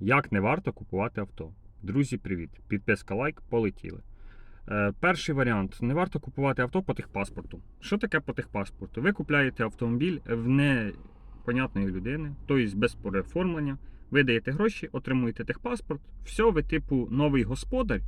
Як не варто купувати авто? Друзі, привіт! Підписка лайк, полетіли. Е, перший варіант: не варто купувати авто по техпаспорту. Що таке по техпаспорту? Ви купляєте автомобіль в непонятної людини, тобто без переоформлення. Ви даєте гроші, отримуєте техпаспорт. Все, ви, типу, новий господар,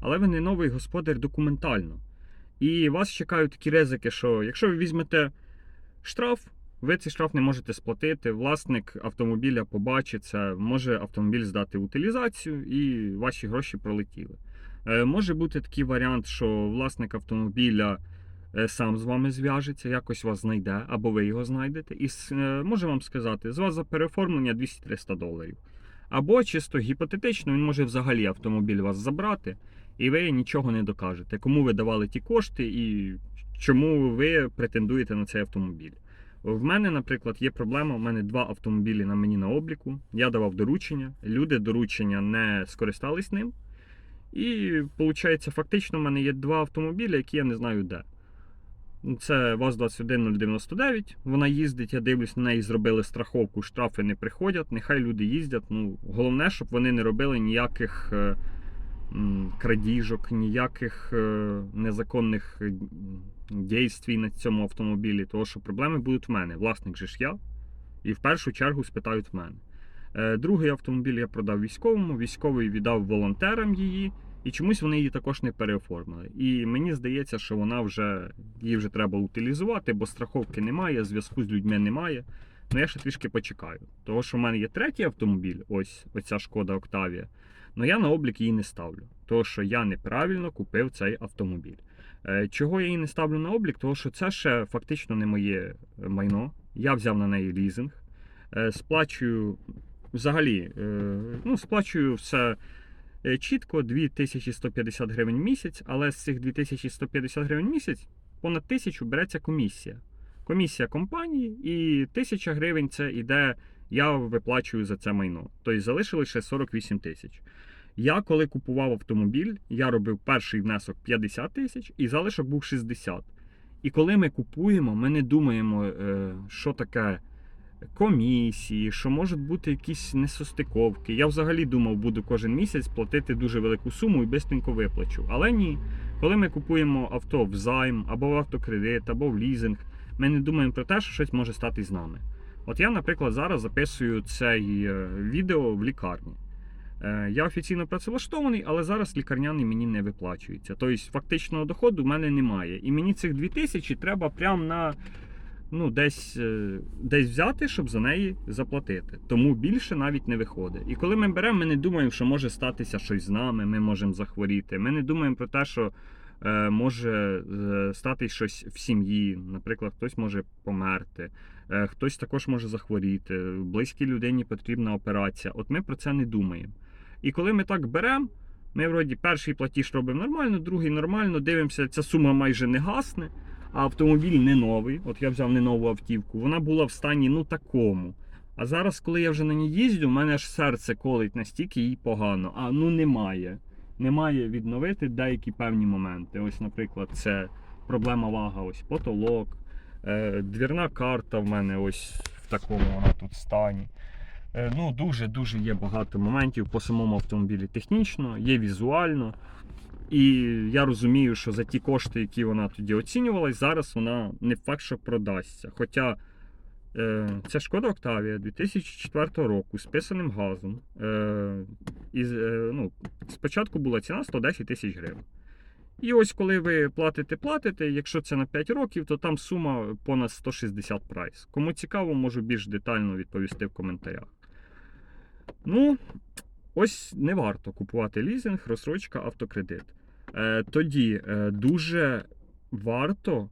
але ви не новий господар документально. І вас чекають такі ризики, що якщо ви візьмете штраф, ви цей штраф не можете сплатити. Власник автомобіля побачить це, може автомобіль здати утилізацію і ваші гроші пролетіли. Е, Може бути такий варіант, що власник автомобіля е, сам з вами зв'яжеться, якось вас знайде, або ви його знайдете, і е, може вам сказати, з вас за переоформлення 200-300 доларів. Або чисто гіпотетично, він може взагалі автомобіль вас забрати, і ви нічого не докажете, кому ви давали ті кошти і чому ви претендуєте на цей автомобіль. В мене, наприклад, є проблема. У мене два автомобілі на мені на обліку. Я давав доручення. Люди доручення не скористались ним. І виходить, фактично, в мене є два автомобілі, які я не знаю де. Це ВАЗ-21099. Вона їздить, я дивлюсь на неї, зробили страховку, штрафи не приходять. Нехай люди їздять. Ну, головне, щоб вони не робили ніяких е, крадіжок, ніяких е, незаконних дійствій на цьому автомобілі, тому що проблеми будуть в мене. Власник же ж я. І в першу чергу спитають в мене. Е, Другий автомобіль я продав військовому, військовий віддав волонтерам її, і чомусь вони її також не переоформили. І мені здається, що вона вже її вже треба утилізувати, бо страховки немає, зв'язку з людьми немає. Ну я ще трішки почекаю. Того, що в мене є третій автомобіль, ось оця шкода Октавія. але я на облік її не ставлю. Тому що я неправильно купив цей автомобіль. Е, Чого я її не ставлю на облік? Тому що це ще фактично не моє майно. Я взяв на неї лізинг, Е, сплачую взагалі, е, ну, сплачую все е, чітко 2150 гривень в місяць, але з цих 2150 гривень в місяць понад тисячу береться комісія. Комісія компанії, і 1000 гривень це іде, я виплачую за це майно. Тобто залишилось ще 48 тисяч. Я коли купував автомобіль, я робив перший внесок 50 тисяч і залишок був 60. І коли ми купуємо, ми не думаємо, е, що таке комісії, що можуть бути якісь несостиковки. Я взагалі думав, буду кожен місяць платити дуже велику суму і бистренько виплачу. Але ні, коли ми купуємо авто в займ, або в автокредит, або в лізинг, ми не думаємо про те, що щось може стати з нами. От я, наприклад, зараз записую цей е, відео в лікарні. Е, Я офіційно працевлаштований, але зараз лікарняний мені не виплачується. Тобто фактичного доходу в мене немає. І мені цих 2000 треба прямо на ну, десь, е, десь взяти, щоб за неї заплатити. Тому більше навіть не виходить. І коли ми беремо, ми не думаємо, що може статися щось з нами, ми можемо захворіти. Ми не думаємо про те, що е, може е, статись щось в сім'ї. Наприклад, хтось може померти, хтось також може захворіти. Близькій людині потрібна операція. От ми про це не думаємо. І коли ми так беремо, ми вроді перший платіж робимо нормально, другий нормально, дивимося, ця сума майже не гасне, а автомобіль не новий. От я взяв не нову автівку, вона була в стані ну такому. А зараз, коли я вже на ній їздю, у мене аж серце колить настільки їй погано. А ну немає. Немає відновити деякі певні моменти. Ось, наприклад, це проблема вага, ось потолок, е, двірна карта в мене ось в такому вона тут стані. Е, Ну, дуже-дуже є багато моментів по самому автомобілі технічно, є візуально. І я розумію, що за ті кошти, які вона тоді оцінювалась, зараз вона не факт, що продасться. Хоча е, це шкода Октавія 2004 року з писаним газом. Е, і, е, ну, спочатку була ціна 110 тисяч гривень. І ось коли ви платите, платите, якщо це на 5 років, то там сума понад 160 прайс. Кому цікаво, можу більш детально відповісти в коментарях. Ну, ось не варто купувати лізинг, розсрочка, автокредит. Е, тоді е, дуже варто е,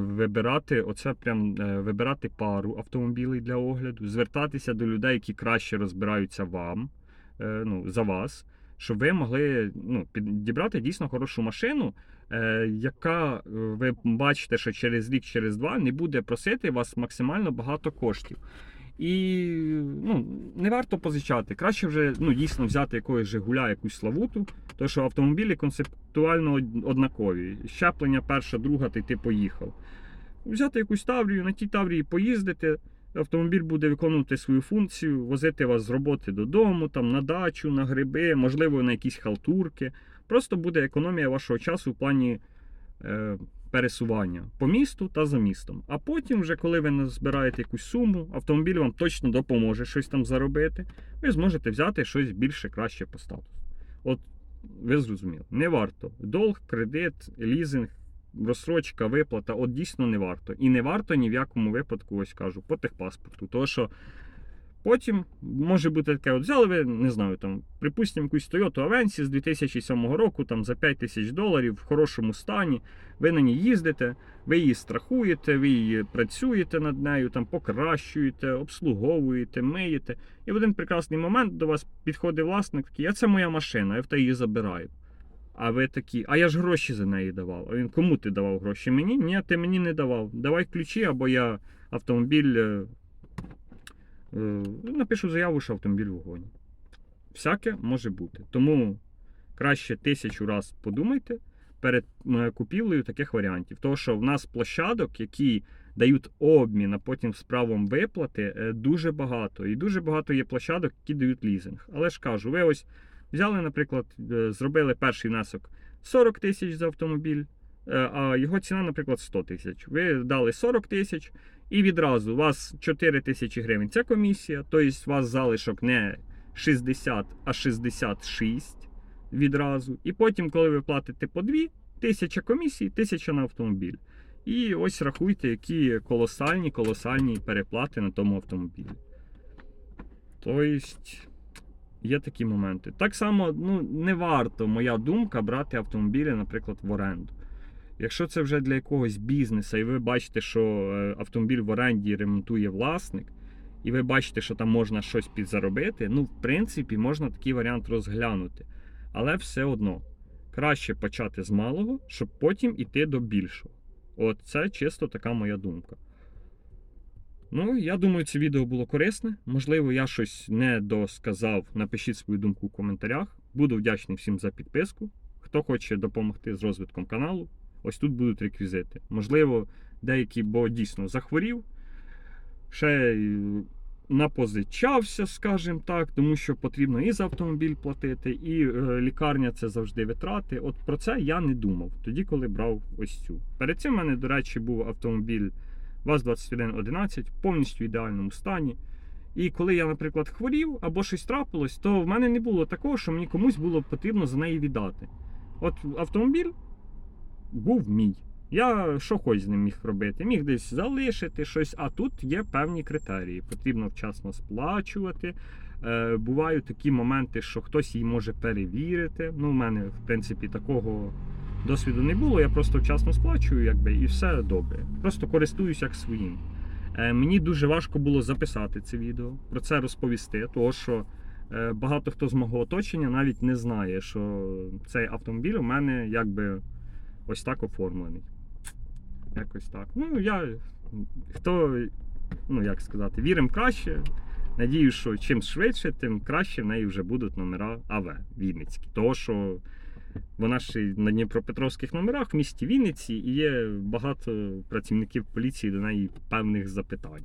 вибирати оце прям вибирати пару автомобілів для огляду, звертатися до людей, які краще розбираються вам, ну, за вас, щоб ви могли ну, підібрати дійсно хорошу машину, е, яка ви бачите, що через рік, через два не буде просити вас максимально багато коштів. І ну, не варто позичати. Краще вже ну, дійсно взяти якогось Жигуля, якусь славуту, тому що автомобілі концептуально однакові. Щеплення перша, друга, й ти поїхав. Взяти якусь таврію, на тій таврії поїздити, Автомобіль буде виконувати свою функцію, возити вас з роботи додому, там, на дачу, на гриби, можливо, на якісь халтурки. Просто буде економія вашого часу в плані е, пересування по місту та за містом. А потім, вже коли ви назбираєте якусь суму, автомобіль вам точно допоможе щось там заробити, ви зможете взяти щось більше краще по статусу. От ви зрозуміли, не варто. Долг, кредит, лізинг, розсрочка, виплата, от дійсно не варто. І не варто ні в якому випадку, ось кажу, по техпаспорту. Тому що потім може бути таке: от взяли ви, не знаю, там, припустимо, якусь Toyota Avensis з 2007 року, там за 5 тисяч доларів в хорошому стані. Ви на ній їздите, ви її страхуєте, ви її працюєте над нею, там покращуєте, обслуговуєте, миєте. І в один прекрасний момент до вас підходить власник такий, а це моя машина, я в те її забираю. А ви такі, а я ж гроші за неї давав. А він кому ти давав гроші? Мені? Ні, ти мені не давав. Давай ключі, або я автомобіль. Е, е, напишу заяву, що автомобіль в вогоні. Всяке може бути. Тому краще тисячу раз подумайте перед е, купівлею таких варіантів. Тому що в нас площадок, які дають обмін, а потім з правом виплати, е, дуже багато. І дуже багато є площадок, які дають лізинг. Але ж кажу, ви ось взяли, наприклад, зробили перший внесок 40 тисяч за автомобіль, а його ціна, наприклад, 100 тисяч. Ви дали 40 тисяч, і відразу у вас 4 тисячі гривень. Це комісія, тобто у вас залишок не 60, а 66 відразу. І потім, коли ви платите по 2, тисяча комісій, тисяча на автомобіль. І ось рахуйте, які колосальні, колосальні переплати на тому автомобілі. Тобто, є такі моменти. Так само, ну, не варто, моя думка, брати автомобілі, наприклад, в оренду. Якщо це вже для якогось бізнесу, і ви бачите, що е, автомобіль в оренді ремонтує власник, і ви бачите, що там можна щось підзаробити, ну, в принципі, можна такий варіант розглянути. Але все одно краще почати з малого, щоб потім іти до більшого. От це чисто така моя думка. Ну, я думаю, це відео було корисне. Можливо, я щось не досказав. Напишіть свою думку в коментарях. Буду вдячний всім за підписку. Хто хоче допомогти з розвитком каналу, ось тут будуть реквізити. Можливо, деякі, бо дійсно захворів, ще напозичався, скажімо так, тому що потрібно і за автомобіль платити, і е, лікарня це завжди витрати. От про це я не думав тоді, коли брав ось цю. Перед цим в мене, до речі, був автомобіль ВАЗ-2111 повністю ідеальному стані. І коли я, наприклад, хворів або щось трапилось, то в мене не було такого, що мені комусь було потрібно за неї віддати. От автомобіль був мій. Я що хоч з ним міг робити? Міг десь залишити щось, а тут є певні критерії. Потрібно вчасно сплачувати. Е, бувають такі моменти, що хтось її може перевірити. Ну, у мене, в принципі, такого досвіду не було. Я просто вчасно сплачую, якби, і все добре. Просто користуюсь як своїм. Е, мені дуже важко було записати це відео, про це розповісти, тому що е, багато хто з мого оточення навіть не знає, що цей автомобіль у мене якби ось так оформлений. Якось так. Ну, я хто, ну як сказати, віримо краще. Надію, що чим швидше, тим краще в неї вже будуть номера АВ Вінницькі. Того, що вона і на Дніпропетровських номерах в місті Вінниці і є багато працівників поліції до неї певних запитань.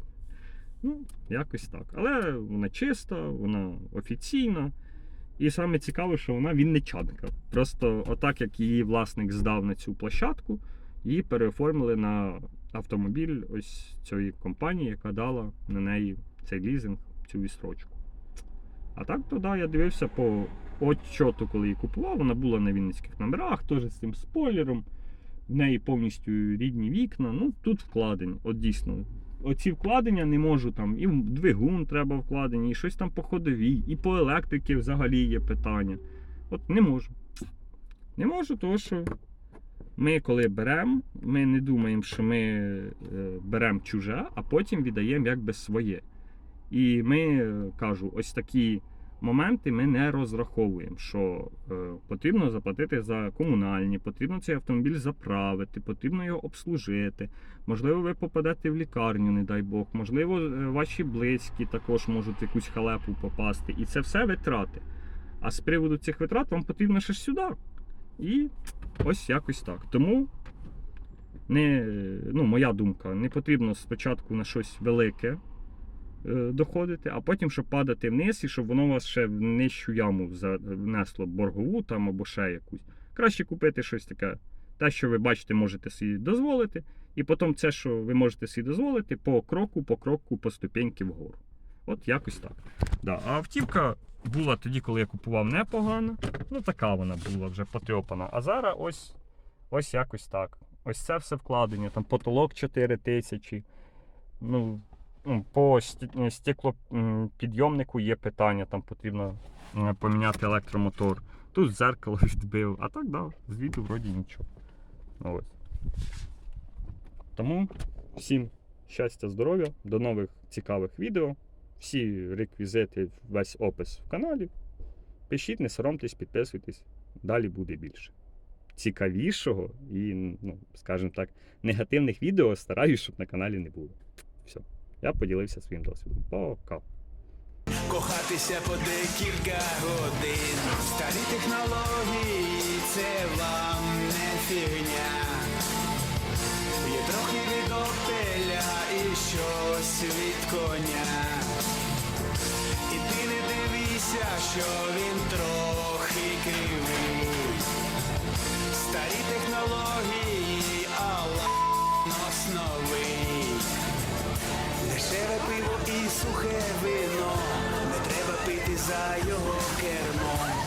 Ну, якось так. Але вона чиста, вона офіційна. І саме цікаве, що вона вінничанка. Просто отак, як її власник здав на цю площадку, її переоформили на автомобіль ось цієї компанії, яка дала на неї цей лізинг, цю відстрочку. А так, то да, я дивився по отчоту, коли її купував, вона була на вінницьких номерах, теж з цим спойлером. В неї повністю рідні вікна. Ну, тут вкладень. От дійсно. Оці вкладення не можу там, і в двигун треба вкладення, і щось там по ходовій, і по електрики взагалі є питання. От не можу. Не можу, тому що ми коли беремо, ми не думаємо, що ми е, беремо чуже, а потім віддаємо якби своє. І ми е, кажу, ось такі моменти ми не розраховуємо, що е, потрібно заплатити за комунальні, потрібно цей автомобіль заправити, потрібно його обслужити. Можливо, ви попадете в лікарню, не дай Бог, можливо, е, ваші близькі також можуть в якусь халепу попасти. І це все витрати. А з приводу цих витрат вам потрібно ще сюди. І ось якось так. Тому не, ну, моя думка, не потрібно спочатку на щось велике доходити, а потім, щоб падати вниз, і щоб воно вас ще в нижчу яму за- внесло боргову там або ще якусь. Краще купити щось таке, те, що ви бачите, можете собі дозволити, і потім це, що ви можете собі дозволити, по кроку, по кроку, по ступеньки вгору. От якось так. Да. А автівка була тоді, коли я купував непогано. Ну, така вона була вже потрьопана. А зараз ось, ось якось так. Ось це все вкладення, там потолок 4 тисячі. Ну, по стеклопідйомнику є питання, там потрібно поміняти електромотор. Тут зеркало відбив, а так, да, з віду вроді нічого. Ось. Тому всім щастя, здоров'я, до нових цікавих відео. Всі реквізити, весь опис в каналі. Пишіть, не соромтесь, підписуйтесь. Далі буде більше. Цікавішого і, ну, скажімо так, негативних відео стараюсь, щоб на каналі не було. Все. Я поділився своїм досвідом. Пока. Кохатися по декілька годин. Старі технології це вам не фігня. Є трохи від опеля і щось від коня. І ти не дивися, що він трохи кривий. Старі технології, Дешеве пиво і сухе вино, не треба пити за його кермо.